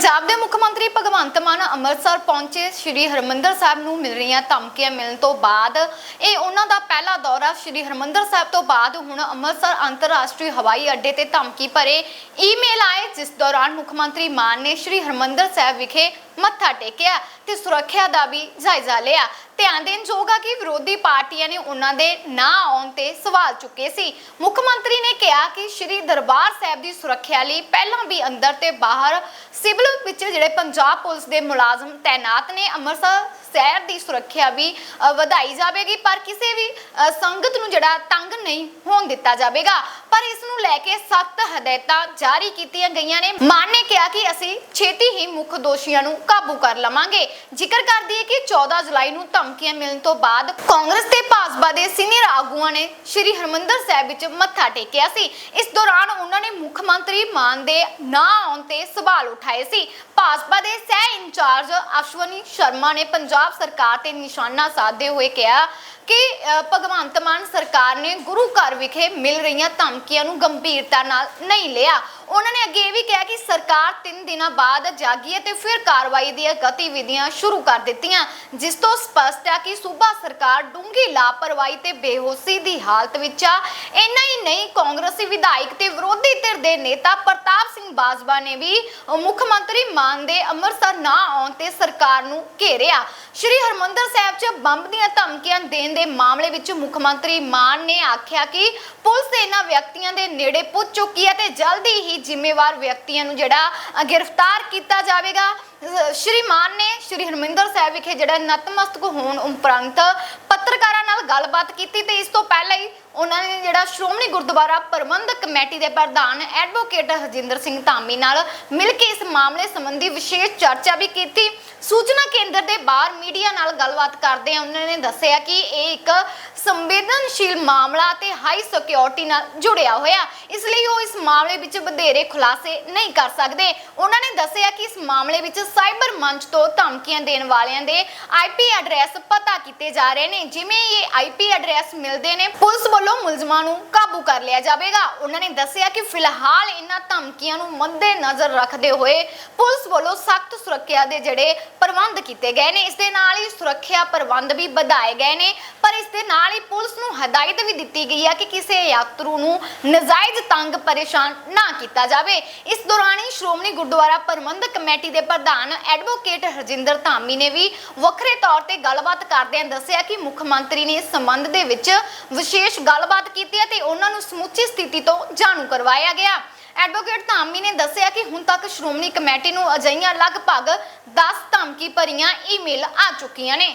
ਪੰਜਾਬ ਦੇ ਮੁੱਖ ਮੰਤਰੀ ਭਗਵੰਤ ਮਾਨ ਅੰਮ੍ਰਿਤਸਰ ਪਹੁੰਚੇ। ਸ੍ਰੀ ਹਰਮੰਦਰ ਸਾਹਿਬ ਨੂੰ ਮਿਲ ਰਹੀਆਂ ਧਮਕੀਆਂ ਮਿਲਣ ਤੋਂ ਬਾਅਦ ਇਹ ਉਹਨਾਂ ਦਾ ਪਹਿਲਾ ਦੌਰਾ। ਸ੍ਰੀ ਹਰਮੰਦਰ ਸਾਹਿਬ ਤੋਂ ਬਾਅਦ ਹੁਣ ਅੰਮ੍ਰਿਤਸਰ ਅੰਤਰਰਾਸ਼ਟਰੀ ਹਵਾਈ ਅੱਡੇ ਤੇ ਧਮਕੀ ਭਰੇ ਈਮੇਲ ਆਏ। ਜਿਸ ਦੌਰਾਨ ਮੁੱਖ ਮੰਤਰੀ ਮਾਨ ਨੇ ਸ੍ਰੀ ਹਰਮੰਦਰ ਸਾਹਿਬ ਵਿਖੇ ਮੱਥਾ ਟੇਕਿਆ ਤੇ ਸੁਰੱਖਿਆ ਦਾ ਵੀ ਜਾਇਜ਼ਾ ਲਿਆ। ਧਿਆਨ ਦੇਣ ਯੋਗ ਕਿ ਵਿਰੋਧੀ ਪਾਰਟੀਆਂ ਨੇ ਉਹਨਾਂ ਦੇ ਨਾ ਆਉਣ ਤੇ ਸਵਾਲ ਚੁੱਕੇ ਸੀ। ਮੁੱਖ ਮੰਤਰੀ ਨੇ ਕਿਹਾ ਕਿ ਸ੍ਰੀ ਦਰਬਾਰ ਸਾਹਿਬ ਦੀ ਸੁਰੱਖਿਆ ਲਈ ਪਹਿਲਾਂ ਵੀ ਅੰਦਰ ਤੇ ਬਾਹਰ ਸਿਵਲ ਵਿੱਚ ਜਿਹੜੇ ਪੰਜਾਬ ਪੁਲਿਸ ਦੇ ਮੁਲਾਜ਼ਮ ਤਾਇਨਾਤ ਨੇ, ਅੰਮ੍ਰਿਤਸਰ ਸ਼ਹਿਰ ਦੀ ਸੁਰੱਖਿਆ ਵੀ ਵਧਾਈ ਜਾਵੇਗੀ, ਪਰ ਕਿਸੇ ਵੀ ਸੰਗਤ ਨੂੰ ਜਿਹੜਾ ਤੰਗ ਨਹੀਂ ਹੋਣ ਦਿੱਤਾ ਜਾਵੇਗਾ। ਪਰ ਇਸ ਨੂੰ ਲੈ ਕੇ ਸਖਤ ਹਦਾਇਤਾਂ ਜਾਰੀ ਕੀਤੀਆਂ ਗਈਆਂ ਨੇ। ਮਾਨ ਨੇ ਕਿਹਾ ਕਿ ਅਸੀਂ ਛੇਤੀ ਹੀ ਮੁੱਖ ਦੋਸ਼ੀਆਂ ਨੂੰ ਕਾਬੂ ਕਰ ਲਵਾਂਗੇ। ਜ਼ਿਕਰ ਕਰਦੀ ਹੈ ਕਿ 14 ਜੁਲਾਈ ਨੂੰ ਧਮਕੀਆਂ ਮਿਲਣ ਤੋਂ ਬਾਅਦ ਕਾਂਗਰਸ ਤੇ ਭਾਜਪਾ ਆਗੂਆਂ ਨੇ ਸ੍ਰੀ ਹਰਮੰਦਰ ਸਾਹਿਬ ਵਿੱਚ ਮੱਥਾ ਟੇਕਿਆ ਸੀ। ਇਸ ਦੌਰਾਨ ਉਹਨਾਂ ਨੇ ਮੁੱਖ ਮੰਤਰੀ ਮਾਨ ਦੇ ਨਾ ਆਉਣ ਤੇ ਸਵਾਲ ਉਠਾਏ ਸੀ। ਭਾਜਪਾ ਦੇ ਸਹਿ ਇੰਚਾਰਜ ਅਸ਼ਵਨੀ ਸ਼ਰਮਾ ਨੇ ਪੰਜਾਬ ਸਰਕਾਰ ਤੇ ਨਿਸ਼ਾਨਾ ਸਾਧਦੇ ਹੋਏ ਕਿਹਾ ਕਿ ਭਗਵੰਤ ਮਾਨ ਸਰਕਾਰ ਨੇ ਗੁਰੂ ਘਰ ਵਿਖੇ ਮਿਲ ਰਹੀਆਂ ਧਮਕੀਆਂ ਨੂੰ ਗੰਭੀਰਤਾ ਨਾਲ ਨਹੀਂ ਲਿਆ। ਉਹਨਾਂ ਨੇ ਅੱਗੇ ਇਹ ਵੀ ਕਿਹਾ ਕਿ ਸਰਕਾਰ 3 ਦਿਨਾਂ ਬਾਅਦ ਜਾਗੀ ਹੈ ਤੇ ਫਿਰ ਕਾਰਵਾਈ ਦੀਆਂ ਗਤੀਵਿਧੀਆਂ ਸ਼ੁਰੂ ਕਰ ਦਿੱਤੀਆਂ। ਜਿਸ ਤੋਂ ਸਪਸ਼ਟ ਹੈ ਕਿ ਸੂਬਾ ਸਰਕਾਰ ਡੂੰਘੀ ਲਾਪਰਵਾਹੀ ਤੇ ਬੇਹੋਸ਼ੀ ਦੀ ਹਾਲਤ ਵਿੱਚ ਆ। ਇੰਨਾ ਹੀ ਨਹੀਂ, ਕਾਂਗਰਸੀ ਵਿਧਾਇਕ ਤੇ ਵਿਰੋਧੀ ਧਿਰ ਦੇ ਨੇਤਾ ਪ੍ਰਤਾਪ ਸਿੰਘ ਬਾਜਵਾ ਨੇ ਵੀ ਮੁੱਖ ਮੰਤਰੀ ਮਾਨ ਦੇ ਅੰਮ੍ਰਿਤਸਰ ਨਾ ਆਉਣ ਤੇ ਸਰਕਾਰ ਨੂੰ ਘੇਰਿਆ। ਸ਼੍ਰੀ ਹਰਮੰਦਰ ਸਾਹਿਬ 'ਚ ਬੰਬ ਦੀਆਂ ਧਮਕੀਆਂ ਦੇਣ ਦੇ ਮਾਮਲੇ ਵਿੱਚ ਮੁੱਖ ਮੰਤਰੀ ਮਾਨ ਨੇ ਆਖਿਆ ਕਿ ਪੁਲਿਸ ਇਹਨਾਂ ਵਿਅਕਤੀਆਂ ਦੇ ਨੇੜੇ ਪੁੱਜ ਚੁੱਕੀ ਹੈ ਤੇ ਜਲਦੀ ਹੀ ਜ਼ਿੰਮੇਵਾਰ ਵਿਅਕਤੀਆਂ ਨੂੰ ਜਿਹੜਾ ਗ੍ਰਿਫਤਾਰ ਕੀਤਾ ਜਾਵੇਗਾ। ਸ਼੍ਰੀ ਮਾਨ ਨੇ ਸ਼੍ਰੀ ਹਰਮਿੰਦਰ ਸਾਹਿਬ ਵਿਖੇ ਜਿਹੜਾ ਨਤਮਸਤਕ ਹੋਣ ਉਪਰੰਤ ਪੱਤਰਕਾਰਾਂ ਨਾਲ ਗੱਲਬਾਤ ਕੀਤੀ ਤੇ ਇਸ ਤੋਂ ਪਹਿਲਾਂ ਹੀ ਉਹਨਾਂ ਨੇ ਜਿਹੜਾ ਸ਼੍ਰੋਮਣੀ ਗੁਰਦੁਆਰਾ ਪ੍ਰਬੰਧਕ ਕਮੇਟੀ ਦੇ ਪ੍ਰਧਾਨ ਐਡਵੋਕੇਟ ਹਰਜਿੰਦਰ ਸਿੰਘ ਧਾਮੀ ਨਾਲ ਮਿਲ ਕੇ ਇਸ ਮਾਮਲੇ ਸੰਬੰਧੀ ਵਿਸ਼ੇਸ਼ ਚਰਚਾ ਵੀ ਕੀਤੀ। ਸੂਚਨਾ ਕੇਂਦਰ ਦੇ ਬਾਹਰ ਮੀਡੀਆ ਨਾਲ ਗੱਲਬਾਤ ਕਰਦੇ ਆ ਉਹਨਾਂ ਨੇ ਦੱਸਿਆ ਕਿ ਇਹ ਇੱਕ ਸੰਵੇਦਨਸ਼ੀਲ ਮਾਮਲਾ ਤੇ ਹਾਈ ਸਿਕਿਉਰਿਟੀ ਨਾਲ ਜੁੜਿਆ ਹੋਇਆ। ਇਸ ਲਈ ਉਹ ਇਸ ਮਾਮਲੇ ਵਿੱਚ ਵਧੇਰੇ ਖੁਲਾਸੇ ਨਹੀਂ ਕਰ ਸਕਦੇ। ਉਹਨਾਂ ਨੇ ਦੱਸਿਆ ਕਿ ਇਸ ਮਾਮਲੇ ਵਿੱਚ ਸਾਈਬਰ ਮੰਚ ਤੋਂ ਧਮਕੀਆਂ ਦੇਣ ਵਾਲਿਆਂ ਦੇ ਆਈਪੀ ਐਡਰੈਸ ਪਤਾ ਕੀਤੇ ਜਾ ਰਹੇ ਨੇ। ਜਿਵੇਂ ਇਹ ਆਈਪੀ ਐਡਰੈਸ ਮਿਲਦੇ ਨੇ, ਪੁਲਿਸ ਵੱਲੋਂ ਮੁਲਜ਼ਮਾਂ ਨੂੰ ਕਾਬੂ ਕਰ ਲਿਆ ਜਾਵੇਗਾ। ਉਹਨਾਂ ਨੇ ਦੱਸਿਆ ਕਿ ਫਿਲਹਾਲ ਇਹਨਾਂ ਧਮਕੀਆਂ ਨੂੰ ਮੱਦੇ ਨਜ਼ਰ ਰੱਖਦੇ ਹੋਏ ਪੁਲਿਸ ਵੱਲੋਂ ਸਖਤ ਸੁਰੱਖਿਆ ਦੇ ਜਿਹੜੇ ਪ੍ਰਬੰਧ ਕੀਤੇ ਗਏ ਨੇ, ਇਸ ਦੇ ਨਾਲ ਹੀ ਸੁਰੱਖਿਆ ਪ੍ਰਬੰਧ ਵੀ ਵਧਾਏ ਗਏ ਨੇ। ਪਰ ਇਸ ਦੇ ਨਾਲ ਹੀ ਪੁਲਿਸ ਨੂੰ ਹਦਾਇਤ ਵੀ ਦਿੱਤੀ ਗਈ ਹੈ ਕਿ ਕਿਸੇ ਯਾਤਰੂ ਨੂੰ ਨਜਾਇਜ਼ ਤੰਗ ਪਰੇਸ਼ਾਨ ਨਾ ਕੀਤਾ ਜਾਵੇ। ਇਸ ਦੌਰਾਨ ਹੀ ਸ਼੍ਰੋਮਣੀ ਗੁਰਦੁਆਰਾ ਪ੍ਰਬੰਧਕ ਕਮੇਟੀ ਦੇ ਪ੍ਰਧਾਨ ਐਡਵੋਕੇਟ ਹਰਜਿੰਦਰ ਧਾਮੀ ਨੇ ਵੀ ਵੱਖਰੇ ਤੌਰ ਤੇ ਗੱਲਬਾਤ ਕਰਦਿਆਂ ਦੱਸਿਆ ਕਿ ਮੁੱਖ ਮੰਤਰੀ ਨੇ ਇਸ ਸੰਬੰਧ ਦੇ ਵਿੱਚ ਵਿਸ਼ੇਸ਼ ਗੱਲਬਾਤ ਕੀਤੀ ਹੈ ਤੇ ਉਹਨਾਂ ਨੂੰ ਸਮੁੱਚੀ ਸਥਿਤੀ ਤੋਂ ਜਾਣੂ ਕਰਵਾਇਆ ਗਿਆ। ਐਡਵੋਕੇਟ ਧਾਮੀ ਨੇ ਦੱਸਿਆ ਕਿ ਹੁਣ ਤੱਕ ਸ਼੍ਰੋਮਣੀ ਕਮੇਟੀ ਨੂੰ ਅਜਿਹੀਆਂ ਲਗਭਗ 10 ਧਮਕੀ ਭਰੀਆਂ ਈਮੇਲ ਆ ਚੁੱਕੀਆਂ ਨੇ।